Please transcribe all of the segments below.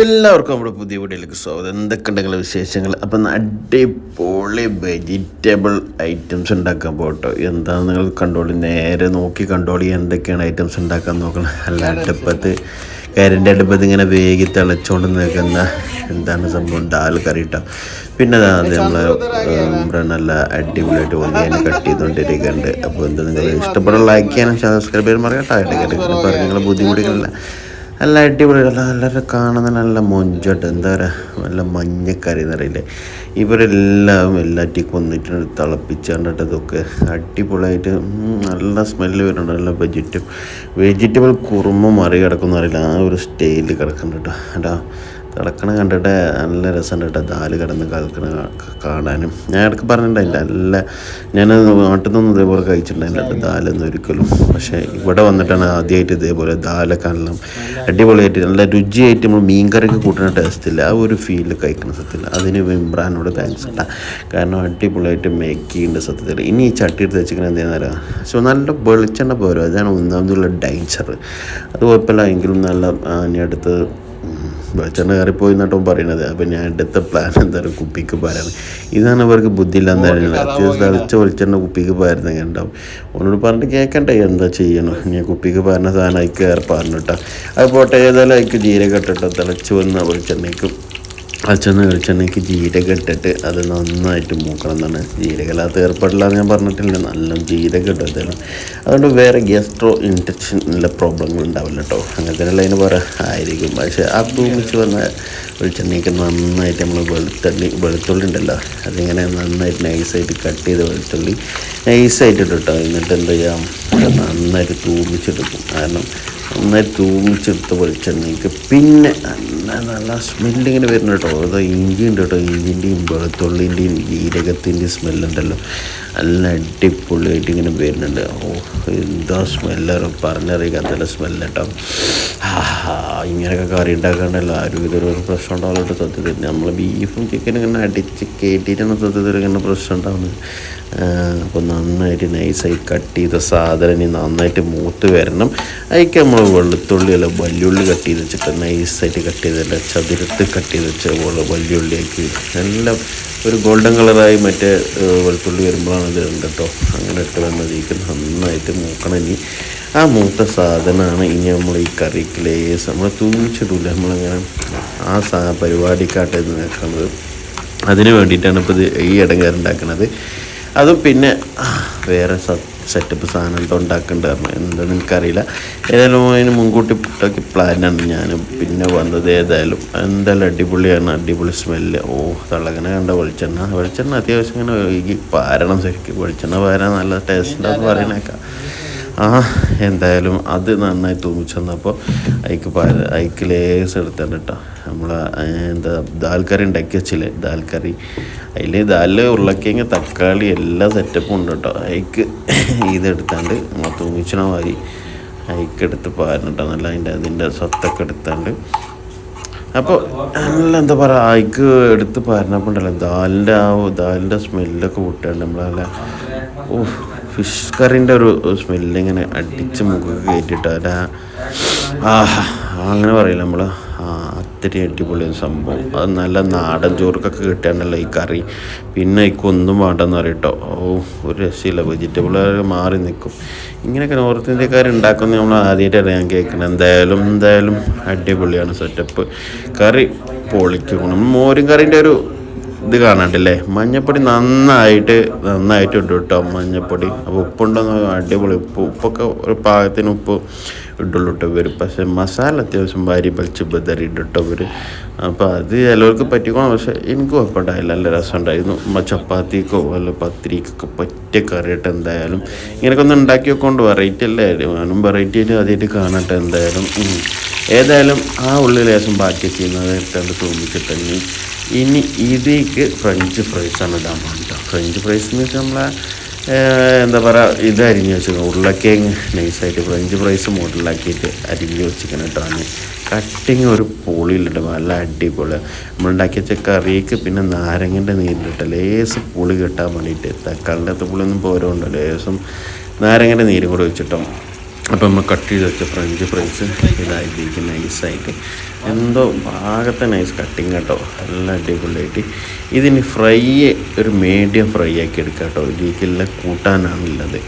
എല്ലാവർക്കും നമ്മുടെ പുതിയ വീഡിയോയിലേക്ക് സ്വാഗതം. എന്തൊക്കെ ഉണ്ടെങ്കിലും വിശേഷങ്ങൾ? അപ്പം അടിപൊളി വെജിറ്റബിൾ ഐറ്റംസ് ഉണ്ടാക്കാൻ പോട്ടോ എന്താണെന്ന് നിങ്ങൾ കണ്ടോളി? നേരെ നോക്കി കണ്ടോളി എന്തൊക്കെയാണ് ഐറ്റംസ് ഉണ്ടാക്കാൻ നോക്കണം. അല്ല അടുപ്പത്ത് കരിന്റെ അടുപ്പത്ത് ഇങ്ങനെ വേഗി തിളച്ചുകൊണ്ട് നിൽക്കുന്ന എന്താണ് സംഭവം? ഡാൽ കറി ഇട്ടോ പിന്നെ നമ്മൾ നല്ല അടിപൊളിയായിട്ട് വന്ന് അതിനെ കട്ട് ചെയ്തുകൊണ്ടിരിക്കുന്നുണ്ട് അപ്പോൾ എന്താ നിങ്ങൾ ഇഷ്ടപ്പെടുന്ന ലൈക്ക് ചെയ്യാനും സബ്സ്ക്രൈബ് ചെയ്യാൻ മറക്കട്ടെ ഇടയ്ക്കിടയ്ക്ക് പറഞ്ഞ് നല്ല അടിപൊളി നല്ല കാണുന്ന നല്ല മൊഞ്ചോട്ട്. എന്താ പറയുക നല്ല മഞ്ഞക്കറി എന്നറിയില്ലേ ഇവരെല്ലാം എല്ലാറ്റിക്കും വന്നിട്ട് തിളപ്പിച്ചാണ്ടിട്ട് ഇതൊക്കെ അടിപൊളിയായിട്ട് നല്ല സ്മെല്ല് വരുന്നുണ്ട്. നല്ല വെജിറ്റബിൾ വെജിറ്റബിൾ കുറുമ മറി കിടക്കുന്ന അറിയില്ല ആ ഒരു സ്റ്റൈലിൽ കിടക്കുന്നുണ്ട് കേട്ടോ കിടക്കണ കണ്ടിട്ട് നല്ല രസമുണ്ട് കേട്ടോ. ദാൽ കിടന്ന് കളിക്കണ കാണാനും. ഞാൻ ഇടയ്ക്ക് പറഞ്ഞിട്ടുണ്ടായില്ല നല്ല ഞാൻ നാട്ടിൽ നിന്നൊന്നും ഇതേപോലെ കഴിച്ചിട്ടുണ്ടായില്ല ദാലൊന്നും ഒരിക്കലും. പക്ഷേ ഇവിടെ വന്നിട്ടാണ് ആദ്യമായിട്ട് ഇതേപോലെ ദാലൊക്കെ നല്ല അടിപൊളിയായിട്ട് നല്ല രുചിയായിട്ട് നമ്മൾ മീൻ കറിക്ക് കൂട്ടുന്ന ടേസ്റ്റ് ഇല്ല ആ ഒരു ഫീൽ കഴിക്കുന്ന സത്യത്തിൽ. അതിന് ഇമ്രാനോട് താങ്ക്സ് ഇട്ടാ കാരണം അടിപൊളിയായിട്ട് മേക്ക് ചെയ്യുന്നുണ്ട് സത്യത്തിൽ. ഇനി ഈ ചട്ടി എടുത്ത് വെച്ചിങ്ങനെ എന്തെയ്യാൻ അറിയാം? പക്ഷെ നല്ല വെളിച്ചെണ്ണ പോരും? അതാണ് ഒന്നാമതുള്ള ഡൈൻസർ അത് കുഴപ്പമില്ല. എങ്കിലും നല്ല ഇനി അടുത്ത് വെളിച്ചെണ്ണ കയറിപ്പോയി എന്നിട്ടും പറയണത് അപ്പം ഞാൻ എടുത്ത പ്ലാൻ എന്താണ് കുപ്പിക്ക് പാരാണ്. ഇതാണ് അവർക്ക് ബുദ്ധിയില്ലാന്ന് പറയുന്നത്. അത്യാവശ്യം തളിച്ച വെളിച്ചെണ്ണ കുപ്പിക്ക് പാരുന്നെങ്കിൽ ഉണ്ടാവും. ഓനോട് പറഞ്ഞിട്ട് കേൾക്കണ്ടേ എന്താ ചെയ്യണം? ഞാൻ കുപ്പിക്ക് പാരുന്ന സാധനം അയക്ക് കയറി പറഞ്ഞിട്ടാ. അത് പോട്ടെ ഏതായാലും അതിക്ക് ജീരകം ഇട്ടിട്ടോ തിളച്ച് വന്ന വെളിച്ചെണ്ണയ്ക്കും അച്ഛന്ന് വെളിച്ചെണ്ണയ്ക്ക് ജീരകം ഇട്ടിട്ട് അത് നന്നായിട്ട് മൂക്കണം എന്നാണ്. ജീരകമില്ലാത്ത ഏർപ്പെടില്ല ഞാൻ പറഞ്ഞിട്ടില്ല. നല്ല ജീരകം ഇട്ടതാണ് അതുകൊണ്ട് വേറെ ഗ്യാസ്ട്രോ ഇൻഫെക്ഷനുള്ള പ്രോബ്ലങ്ങൾ ഉണ്ടാവില്ല കേട്ടോ അങ്ങനത്തെയുള്ള അതിന് പറയാം. ആയിരിക്കും. പക്ഷേ ആ ഭൂമിച്ച് വന്ന വെളിച്ചെണ്ണയ്ക്ക് നന്നായിട്ട് നമ്മൾ വെളുത്തുള്ളി വെളുത്തുള്ളി ഉണ്ടല്ലോ. അതിങ്ങനെ നന്നായിട്ട് നൈസായിട്ട് കട്ട് ചെയ്ത് വെളുത്തുള്ളി നൈസായിട്ട് ഇട്ടിട്ടോ. എന്നിട്ട് എന്താ ചെയ്യാം? നന്നായിട്ട് തൂമിച്ചെടുക്കും. കാരണം നന്നായി തൂങ്ങിച്ചെടുത്ത് വെളിച്ചെണ്ണയ്ക്ക്. പിന്നെ നല്ല നല്ല സ്മെല്ലിങ്ങനെ വരുന്ന കേട്ടോ. അത് ഇഞ്ചി ഉണ്ട് കേട്ടോ. ഇഞ്ചിന്റെയും വെളുത്തുള്ളിന്റെയും ജീരകത്തിന്റെയും സ്മെല്ലുണ്ടല്ലോ. നല്ല അടിപൊളിയായിട്ട് ഇങ്ങനെ വരുന്നുണ്ട്. ഓ എന്താ സ്മെല്ലറും പറഞ്ഞറിയിക്കാത്ത സ്മെല്ല് ആഹാ ഇങ്ങനെയൊക്കെ കറി ഉണ്ടാക്കാണ്ടല്ലോ. ആരും ഇതൊരു പ്രശ്നം ഉണ്ടാവില്ല സത്യത്തിൽ നമ്മൾ ബീഫും ചിക്കനും ഇങ്ങനെ അടിച്ച് കയറ്റിയിട്ടാണ് സത്യത്തിൽ ഇങ്ങനെ പ്രശ്നം ഉണ്ടാവുന്നത്. അപ്പോൾ നന്നായിട്ട് നൈസായി കട്ട് ചെയ്ത സാധനം ഇനി നന്നായിട്ട് മൂത്ത് വരണം. അതിലേക്ക് നമ്മൾ വെളുത്തുള്ളി അല്ല വല്യുള്ളി കട്ട് ചെയ്ത് വെച്ചിട്ട് നൈസായിട്ട് കട്ട് ചെയ്തിട്ട് ചതുരത്ത് കട്ട് ചെയ്ത് വെച്ച വല്യുള്ളിയാക്കി നല്ല ഒരു ഗോൾഡൻ കളറായി മറ്റേ വെളുത്തുള്ളി വരുമ്പോഴാണ് ഇത് ഉണ്ട് കേട്ടോ. അങ്ങനെ ഇട്ട് വന്നതിരിക്കും നന്നായിട്ട് മൂക്കണം ഇനി. ആ മൂത്ത സാധനമാണ് ഇനി നമ്മൾ ഈ കറിക്ക് ലേസ് നമ്മൾ തൂങ്ങിച്ചിടില്ല നമ്മളങ്ങനെ ആ സാ പരിപാടിക്കാട്ട് നിൽക്കുന്നത് അതിന് വേണ്ടിയിട്ടാണ് ഇപ്പോൾ ഇത് ഈ ഇടങ്ങേറുണ്ടാക്കുന്നത് അതും പിന്നെ വേറെ സെറ്റപ്പ് സാധനം എന്തോ ഉണ്ടാക്കേണ്ടത് എന്താണെന്ന് എനിക്കറിയില്ല. ഏതായാലും അതിന് മുൻകൂട്ടി പുട്ടാക്കി പ്ലാനാണ് ഞാൻ പിന്നെ വന്നത് ഏതായാലും എന്തായാലും അടിപൊളിയാണ്. അടിപൊളി സ്മെല്ല് ഓ തിളകനെ കണ്ട വെളിച്ചെണ്ണ. വെളിച്ചെണ്ണ അത്യാവശ്യം ഇങ്ങനെ ഈ പാരണം ശരിക്കും. വെളിച്ചെണ്ണ പാരാൻ നല്ല ടേസ്റ്റ് ഉണ്ടാകും പറയണേക്കാം ആ എന്തായാലും അത് നന്നായി തൂമിച്ച് അയക്ക് പാര അതിക്ക് ലേസ് എടുത്താണ് കേട്ടോ നമ്മൾ എന്താ ദാൽ കറി ഉണ്ടാക്കി വെച്ചില്ലേ ദാൽ അതിൽ ദാലിൽ ഉരുളക്കിഴങ്ങ് തക്കാളി എല്ലാ സെറ്റപ്പും ഉണ്ട് കേട്ടോ അതിക്ക് ഇതെടുത്താണ്ട് നമ്മൾ തൂമിച്ചണ മാതിരി അതിക്ക് എടുത്ത് പാരണം നല്ല അതിന്റെ അതിന്റെ സ്വത്തൊക്കെ എടുത്താണ്ട്. അപ്പോൾ നല്ല എന്താ പറയുക അതിക്ക് എടുത്ത് പാരണപ്പോൾ ഉണ്ടല്ലോ ദാലിന്റെ ആ ദാലിന്റെ സ്മെല്ലൊക്കെ വിട്ടാണ്ട് നമ്മളല്ല ഓ ഫിഷ് കറിന്റെ ഒരു സ്മെല്ല് ഇങ്ങനെ അടിച്ച് മുഖം കയറ്റിട്ട് അത്. ആഹാ അങ്ങനെ പറയില്ല നമ്മൾ അത്തിരി അടിപൊളി സംഭവം. അത് നല്ല നാടൻ ചോർക്കൊക്കെ കിട്ടാണ്ടല്ലോ ഈ കറി. പിന്നെ ഇക്കൊന്നും വേണ്ടെന്ന് പറയട്ടോ. ഓ ഒരു രക്ഷയില്ല. വെജിറ്റബിൾ മാറി നിൽക്കും ഇങ്ങനെയൊക്കെ നോർത്ത് ഇന്ത്യക്കാർ ഉണ്ടാക്കുന്ന നമ്മൾ ആദ്യമായിട്ട് അറിയാൻ കേൾക്കണം എന്തായാലും എന്തായാലും അടിപൊളിയാണ് സെറ്റപ്പ് കറി പൊളിക്കും. മോരും കറീന്റെ ഒരു ഇത് കാണണ്ടല്ലേ? മഞ്ഞപ്പൊടി നന്നായിട്ട് നന്നായിട്ട് ഇട്ടു കേട്ടോ മഞ്ഞപ്പൊടി. അപ്പോൾ ഉപ്പുണ്ടെന്ന് അടിപൊളി ഉപ്പ്. ഉപ്പൊക്കെ ഒരു പാകത്തിന് ഉപ്പ് ഇട്ടുള്ളൂ കേട്ടോ ഇവർ പക്ഷെ മസാല അത്യാവശ്യം ഭാര്യ പലിച്ച് ബദറി കേട്ടോ ഇവർ അപ്പോൾ അത് ചിലവർക്ക് പറ്റിക്കോണം. പക്ഷെ എനിക്ക് കുഴപ്പമുണ്ടായില്ല നല്ല രസമുണ്ടായിരുന്നു. ഉമ്മ ചപ്പാത്തിക്കോ അല്ല പത്തിരിക്കൊക്കെ പറ്റിയ കറിയിട്ട് എന്തായാലും. ഇങ്ങനെയൊക്കെ ഒന്ന് ഉണ്ടാക്കി വെക്കൊണ്ട് വെറൈറ്റി അല്ലേ? ഞാനും വെറൈറ്റി ആയിട്ട് ആദ്യമായിട്ട് കാണട്ടെ എന്തായാലും. ഏതായാലും ആ ഉള്ളി ലേശം ബാക്കി ചെയ്യുന്നത് ഇട്ടാണ്ട് തൂമ്പിച്ചിട്ടെങ്കിൽ ഇനി ഇതിലേക്ക് ഫ്രഞ്ച് ഫ്രൈസാണ് ഇടാൻ പോകുന്നത് ഫ്രഞ്ച് ഫ്രൈസ് എന്ന് വെച്ചാൽ നമ്മളെ എന്താ പറയുക ഇത് അരിഞ്ഞ് വെച്ചിരിക്കണം ഉരുളക്കിഴങ്ങ് നൈസായിട്ട് ഫ്രഞ്ച് ഫ്രൈസ് മോഡലാക്കിയിട്ട് അരിഞ്ഞ് വെച്ചിരിക്കണം കേട്ടോ കട്ടിങ് ഒരു പുളിയിലിട്ട് നല്ല അടിപൊളി. നമ്മളുണ്ടാക്കി വെച്ച കറിക്ക് പിന്നെ നാരങ്ങന്റെ നീരിലിട്ട് ലേസ് പുളി കിട്ടാൻ വേണ്ടിയിട്ട് തക്കാളിന്റെ അകത്ത് പുളിയൊന്നും പോരുണ്ടോ ലേസം നാരങ്ങന്റെ നീരും കൂടെ വെച്ചിട്ടോ അപ്പം നമ്മൾ കട്ട് ചെയ്ത് വെച്ച ഫ്രഞ്ച് ഫ്രൈസ് ഇതായിരിക്കും നൈസായിട്ട് എന്തോ ഭാഗത്തെ നൈസ് കട്ടിങ് കേട്ടോ. നല്ല അടിപൊളിയായിട്ട്. ഇതിന് ഫ്രൈ ഒരു മീഡിയം ഫ്രൈ ആക്കി എടുക്കുക കേട്ടോ. ഇതിലേക്കുള്ള കൂട്ടാനാണുള്ളത്.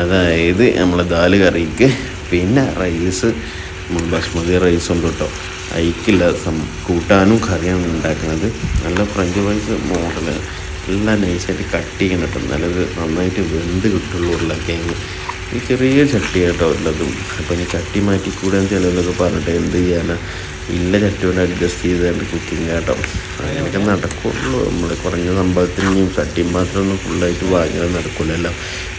അതായത് നമ്മൾ ദാൽ കറിക്ക് പിന്നെ റൈസ് നമ്മൾ ബസ്മതി റൈസ് ഉണ്ട് കേട്ടോ. അയക്കില്ല സം കൂട്ടാനും കറിയാണ് ഉണ്ടാക്കുന്നത് നല്ല ഫ്രഞ്ച് ഫ്രൈസ് മോഡൽ എല്ലാം നൈസായിട്ട് കട്ട് ചെയ്യണം കേട്ടോ. നല്ലത് നന്നായിട്ട് വെന്ത് കിട്ടുള്ളൂ ഉരുളക്കിഴങ്ങ്. ഈ ചെറിയ ചട്ടി കേട്ടോ ഉള്ളതും. അപ്പോൾ ഇനി ചട്ടി മാറ്റിക്കൂടെ ചിലതൊക്കെ പറഞ്ഞിട്ട് എന്ത് ചെയ്യാനാ? ഇല്ല ചട്ടി കൊണ്ട് അഡ്ജസ്റ്റ് ചെയ്താണ് കുക്കിംഗ് കേട്ടോ. അങ്ങനെയൊക്കെ നടക്കുള്ളൂ. നമ്മൾ കുറഞ്ഞ സംഭവത്തിന് ഇനിയും ചട്ടിയും മാത്രമൊന്നും ഫുള്ളായിട്ട് വാങ്ങിയാൽ നടക്കില്ലല്ലോ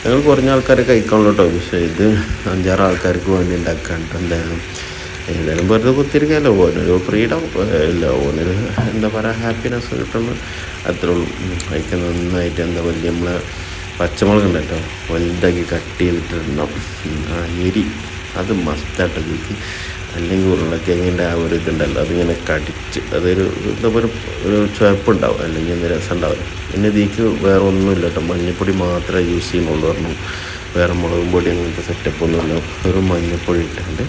ഞങ്ങൾ കുറഞ്ഞ ആൾക്കാരെ കഴിക്കാനുള്ളൂ കേട്ടോ. പക്ഷേ ഇത് അഞ്ചാറ് ആൾക്കാർക്ക് വേണ്ടി ഉണ്ടാക്കാണ്ട് എന്തായാലും ഏതായാലും വെറുതെ കുത്തിരിക്കാമല്ലോ ഓനൊരു ഫ്രീഡം ഇല്ല ഓനൊരു എന്താ പറയുക ഹാപ്പിനെസ് കിട്ടുന്ന അത്രേ ഉള്ളൂ. നന്നായിട്ട് എന്താ പറയുക നമ്മൾ പച്ചമുളക് ഉണ്ടല്ലോ വലുതാക്കി കട്ട് ചെയ്തിട്ടിടണം. ആ എരി അത് മസ്റ്റായിട്ട് ഇതിക്ക് അല്ലെങ്കിൽ ഉരുളക്കിഴങ്ങിന്റെ ആ ഒരു ഇതുണ്ടല്ലോ. അതിങ്ങനെ കടിച്ച്. അതൊരു പറയുക ഒരു ചുവപ്പുണ്ടാവും. അല്ലെങ്കിൽ എന്ത് രസം ഉണ്ടാവും പിന്നെ ഇതിക്ക് വേറെ ഒന്നുമില്ല കേട്ടോ മഞ്ഞൾപ്പൊടി മാത്രമേ യൂസ് ചെയ്യുന്നുള്ളൂ. പറഞ്ഞു വേറെ മുളകും പൊടി അങ്ങനത്തെ സെറ്റപ്പ് ഒന്നുമില്ല. ഒരു മഞ്ഞൾപ്പൊടി ഇട്ടാണ്ട്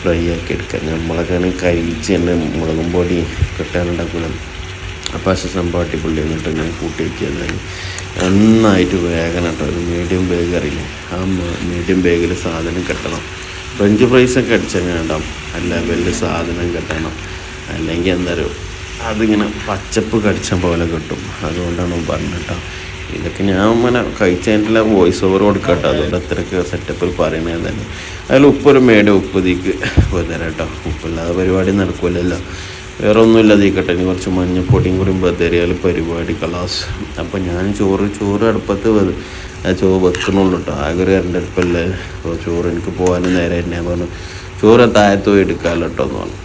ഫ്രൈ ആക്കി എടുക്കുക. നമ്മളൊക്കെയാണെങ്കിൽ കരിച്ച് തന്നെ മുളകും പൊടി കിട്ടാനുണ്ടാക്കുന്നത് അപ്പോൾ ആ സംഭവം അടിപൊളി എന്നിട്ട് ഞാൻ കൂട്ടി വെച്ചത് നന്നായിട്ട് വേഗം കേട്ടോ. ഒരു മീഡിയം ബേഗ് അറിയില്ലേ? ആ മീഡിയം ബേഗിൽ സാധനം കെട്ടണം. ഫ്രഞ്ച് ഫ്രൈസൊക്കെ അടിച്ചങ്ങനെ ഉണ്ടാവും? അല്ല വലിയ സാധനം കെട്ടണം. അല്ലെങ്കിൽ എന്താ പറയുക അതിങ്ങനെ പച്ചപ്പ് കടിച്ച പോലെ കിട്ടും. അതുകൊണ്ടാണ് പറഞ്ഞിട്ടോ ഇതൊക്കെ ഞാൻ ഇങ്ങനെ കഴിച്ചതിന്റെ വോയിസ് ഓവർ കൊടുക്കട്ടോ അതുകൊണ്ട് അത്രയ്ക്ക് സെറ്റപ്പിൽ പറയണത് തന്നെ. അതിൽ ഉപ്പൊരു മേടം ഉപ്പ് തീക്ക് തരാം കേട്ടോ. ഉപ്പില്ലാതെ പരിപാടി നടക്കില്ലല്ലോ വേറെ ഒന്നുമില്ല തീക്കട്ടെ ഇനി കുറച്ച് മഞ്ഞപ്പൊടിയും കൂടി ബദറിയാൽ പരിപാടി കളാസ് അപ്പം ഞാൻ ചോറ് ചോറ് അടുപ്പത്ത് ചോറ് വെക്കണുള്ളൂ കേട്ടോ ആകെ ഒരു അടുപ്പല്ലേ അപ്പോൾ ചോറ് എനിക്ക് പോകാനും നേരെ തന്നെ പറഞ്ഞു ചോറ് താഴത്ത് പോയി എടുക്കാമല്ലോ കേട്ടോ എന്ന് പറഞ്ഞു.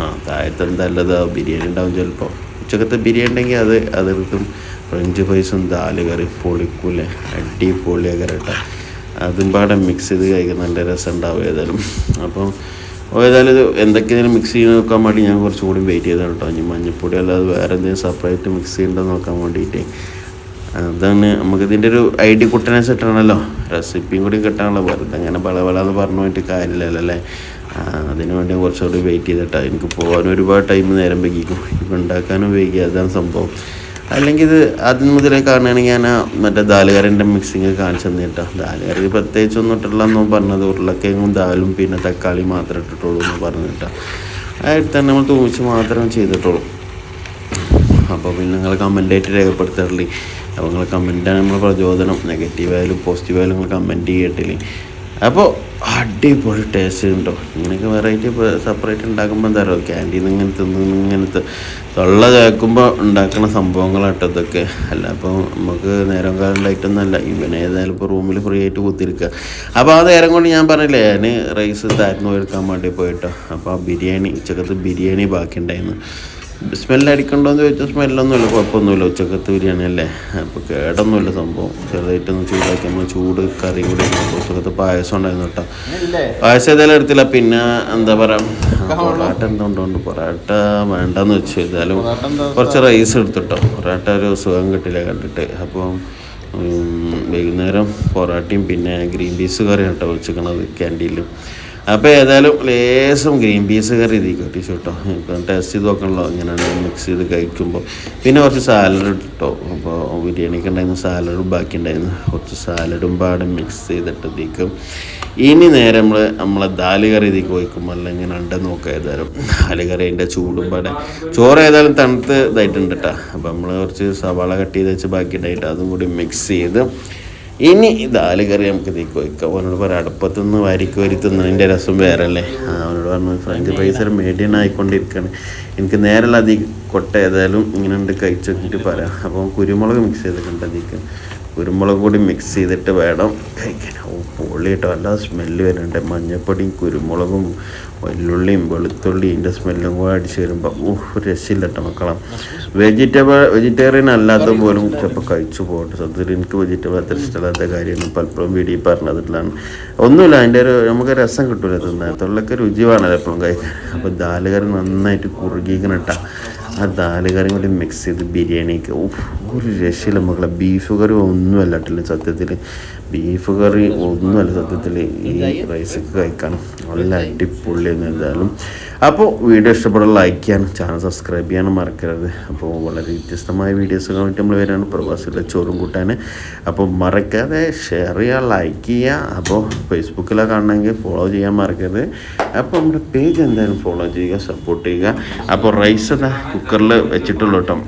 ആ താഴത്ത് എന്തായാലും ബിരിയാണി ഉണ്ടാവും ചിലപ്പോൾ ഉച്ചക്കത്തെ ബിരിയാണി ഉണ്ടെങ്കിൽ അത് അതെടുക്കും ഫ്രഞ്ച് ഫ്രൈസും ദാൽ കറി പൊളിക്കൂലേ. കേട്ടോ അതും പാടെ മിക്സ് ചെയ്ത് കഴിക്കാൻ നല്ല രസം ഉണ്ടാവും ഏതായാലും. അപ്പം ഏതായാലും ഇത് എന്തൊക്കെയാണ് മിക്സ് ചെയ്ത് നോക്കാൻ വേണ്ടി ഞാൻ കുറച്ചും കൂടി വെയിറ്റ് ചെയ്താണ് കേട്ടോ. ഇനി മഞ്ഞപ്പൊടി അല്ലാതെ വേറെ എന്തെങ്കിലും സെപ്പറേറ്റ് മിക്സ് ചെയ്യേണ്ടത് നോക്കാൻ വേണ്ടിയിട്ട് അതാണ് നമുക്കിതിന്റെ ഒരു ഐഡിയ കുട്ടനെ സെറ്റാണല്ലോ റെസിപ്പിയും കൂടി കിട്ടാനുള്ള വെറുതെ അങ്ങനെ ബളബളാന്ന് പറഞ്ഞു പോയിട്ട് കാര്യമില്ലല്ലോ അല്ലേ? അതിനുവേണ്ടി വേണ്ടി കുറച്ചുകൂടി വെയിറ്റ് ചെയ്തിട്ടാണ് എനിക്ക് പോകാൻ ഒരുപാട് ടൈം നേരം വൈകിക്കും ഇപ്പം ഉണ്ടാക്കാനും വൈകി. അതാണ് സംഭവം. അല്ലെങ്കിൽ ഇത് ആദ്യം മുതലേ കാണുകയാണെങ്കിൽ ഞാൻ മറ്റേ ദാലുകാരന്റെ മിക്സിങ് കാണിച്ചു തന്നിട്ടാ ദാലുകാരി പ്രത്യേകിച്ച് ഒന്നും ഇട്ടില്ലെന്നും പറഞ്ഞത് ഉരുളക്കിഴങ്ങും ദാലും പിന്നെ തക്കാളി മാത്രമേ ഇട്ടിട്ടുള്ളൂ എന്ന് പറഞ്ഞിട്ടാ ആയിട്ട് തന്നെ നമ്മൾ തൂമിച്ച് മാത്രം ചെയ്തിട്ടുള്ളൂ. അപ്പോൾ പിന്നെ നിങ്ങൾ കമന്റായിട്ട് രേഖപ്പെടുത്താറില്ലേ? അപ്പോൾ നിങ്ങൾ കമന്റാണ് നമ്മൾ പ്രചോദനം. നെഗറ്റീവായാലും പോസിറ്റീവായാലും നിങ്ങൾ കമന്റ് ചെയ്യട്ടില്ലേ? അപ്പോൾ അടിപൊളി ടേസ്റ്റ് ഉണ്ടോ? ഇങ്ങനെയൊക്കെ വെറൈറ്റി സെപ്പറേറ്റ് ഉണ്ടാക്കുമ്പോൾ എന്താ പറയുക ക്യാന്റീൻ ഇങ്ങനെ തിന്ന് ഇങ്ങനത്തെ തൊള്ള ചേക്കുമ്പോൾ ഉണ്ടാക്കുന്ന സംഭവങ്ങളാട്ടോ ഇതൊക്കെ. അല്ല അപ്പോൾ നമുക്ക് നേരം കാലം ഉണ്ടായിട്ടൊന്നല്ല ഇവനെ ഏതായാലും ഇപ്പോൾ റൂമിൽ ഫ്രീ ആയിട്ട് കുത്തിരിക്കുക അപ്പോൾ ആ നേരം കൊണ്ട് ഞാൻ പറഞ്ഞില്ലേ ഞാൻ റൈസ് താഴ്ന്നു എടുക്കാൻ വേണ്ടി പോയിട്ടോ. അപ്പോൾ ആ ബിരിയാണി ഉച്ചക്കത്ത് ബിരിയാണി ബാക്കി ഉണ്ടായിരുന്നു സ്മെല്ല് അടിക്കണ്ടോന്ന് ചോദിച്ചാൽ സ്മെല്ലൊന്നുമില്ല കുഴപ്പമൊന്നുമില്ല. ഉച്ചക്കത്ത് ബിരിയാണി അല്ലേ? അപ്പോൾ കേടൊന്നുമില്ല സംഭവം. ചെറുതായിട്ടൊന്ന് ചൂടാക്കി നമ്മൾ ചൂട് കറി കൂടി. ഉച്ചക്കത്ത് പായസം ഉണ്ടായിരുന്നു കേട്ടോ. പായസം ഏതായാലും എടുത്തില്ല. പിന്നെ എന്താ പറയുക പൊറാട്ട എന്തുകൊണ്ടുണ്ട് പൊറാട്ട വേണ്ടെന്ന് വെച്ച്. ഏതായാലും കുറച്ച് റൈസ് എടുത്തിട്ടോ പൊറാട്ട ഒരു സുഖം കിട്ടില്ല കണ്ടിട്ട്. അപ്പോൾ ഉം, വൈകുന്നേരം പൊറാട്ടയും പിന്നെ ഗ്രീൻ പീസ് കറിയാണ് കേട്ടോ വെച്ചിരിക്കണത് ക്യാന്റീനിലും. അപ്പോൾ ഏതായാലും ലേശം ഗ്രീൻ പീസ് കറി ഇതിക്കോ കേട്ടോ ടെസ്റ്റ് ചെയ്ത് നോക്കണല്ലോ ഇങ്ങനെയാണ് മിക്സ് ചെയ്ത് കഴിക്കുമ്പോൾ പിന്നെ കുറച്ച് സാലഡ് ഇട്ടോ അപ്പോൾ ബിരിയാണിക്ക് ഉണ്ടായിരുന്ന സാലഡും ബാക്കി ഉണ്ടായിരുന്നു. കുറച്ച് സാലഡും പാടെ മിക്സ് ചെയ്തിട്ട് ഇതിക്കും ഇനി നേരെ നമ്മൾ നമ്മളെ ദാൽ കറി ഇതിക്ക് വയ്ക്കുമ്പോൾ അല്ല ഇങ്ങനെ ഉണ്ട് നോക്കാം ഏതായാലും. ദാൽ കറി അതിന്റെ ചൂടും പാടെ. ചോറ് ഏതായാലും തണുത്ത് ഇതായിട്ടുണ്ട് കേട്ടോ അപ്പോൾ നമ്മൾ കുറച്ച് സവാള കട്ട് ചെയ്ത് വെച്ച് ബാക്കി ഉണ്ടായിട്ട്. അതും കൂടി മിക്സ് ചെയ്ത് ഇനി ദാൽ കറി നമുക്ക് വയ്ക്കാം അവനോട് പറയാം അടുപ്പത്തുനിന്ന് വാരിക്ക് വരി തിന്നതിന്റെ രസം വേറെ അല്ലേ ആ അവനോട് പറഞ്ഞു ഫ്രഞ്ച് ഫ്രൈസർ മീഡിയം ആയിക്കൊണ്ടിരിക്കുകയാണ് എനിക്ക് നേരല്ല അതി കൊട്ട ഏതായാലും ഇങ്ങനെ ഉണ്ട് കഴിച്ചു നോക്കിയിട്ട് പറയാം. അപ്പോൾ കുരുമുളക് മിക്സ് ചെയ്തിട്ടുണ്ട് അതിക്ക് കുരുമുളക് പൊടി മിക്സ് ചെയ്തിട്ട് വേണം കഴിക്കാൻ. ഓ പൊള്ളി കേട്ടോ. നല്ല സ്മെല്ല് വരുന്നുണ്ട്. മഞ്ഞപ്പൊടിയും കുരുമുളകും വെല്ലുള്ളിയും വെളുത്തുള്ളിയും ഇതിന്റെ സ്മെല്ലും കൂടെ അടിച്ച് വരുമ്പോൾ ഊഹ് രസമില്ല കേട്ടോ മക്കളെ. വെജിറ്റബിൾ വെജിറ്റേറിയൻ അല്ലാത്ത പോലും ചിലപ്പോൾ കഴിച്ചു പോകട്ടെ സത്യത്തിൽ എനിക്ക് വെജിറ്റബിൾ അത്ര ഇഷ്ടമില്ലാത്ത കാര്യമാണ് പലപ്പോഴും വീഡിയോ പറഞ്ഞതിലാണ് ഒന്നുമില്ല അതിന്റെ ഒരു നമുക്ക് രസം കിട്ടൂല തിന്നാൻ. തൊള്ളൊക്കെ രുചി വേണമല്ലോ എപ്പോഴും കഴിക്കാൻ. അപ്പോൾ ദാലുകറി നന്നായിട്ട് കുറുകിക്കണം കേട്ടോ. ആ ദാൽ കറിയും കൂടി മിക്സ് ചെയ്ത് ബിരിയാണിക്ക് ഒരു രക്ഷയില്ല മക്കളെ. ബീഫ് കറി ഒന്നുമല്ല കേട്ടില്ല സത്യത്തിൽ ബീഫ് കറി ഒന്നുമല്ല സത്യത്തിൽ ഈ റൈസൊക്കെ കഴിക്കാൻ നല്ല അടിപൊളി എന്തായാലും. അപ്പോൾ വീഡിയോ ഇഷ്ടപ്പെടാൻ ലൈക്ക് ചെയ്യാനും ചാനൽ സബ്സ്ക്രൈബ് ചെയ്യാനും മറക്കരുത്. അപ്പോൾ വളരെ വ്യത്യസ്തമായ വീഡിയോസ് വേണ്ടി നമ്മൾ വരാണ് പ്രവാസികളെ ചോറും കൂട്ടാൻ അപ്പോൾ മറക്കാതെ ഷെയർ ചെയ്യുക ലൈക്ക് ചെയ്യുക. അപ്പോൾ ഫേസ്ബുക്കിലൊക്കെ കാണണമെങ്കിൽ ഫോളോ ചെയ്യാൻ മറക്കരുത്. അപ്പോൾ നമ്മുടെ പേജ് എന്തായാലും ഫോളോ ചെയ്യുക സപ്പോർട്ട് ചെയ്യുക. അപ്പോൾ റൈസ് എന്താ കുക്കറിൽ വെച്ചിട്ടുള്ളൂ കേട്ടോ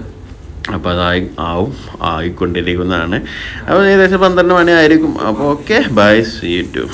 അപ്പോൾ അതായി ആവും ആയിക്കൊണ്ടിരിക്കുന്നതാണ്. അപ്പോൾ ഏകദേശം പന്ത്രണ്ട് മണി ആയിരിക്കും. അപ്പോൾ ഓക്കെ ബൈ സീ യു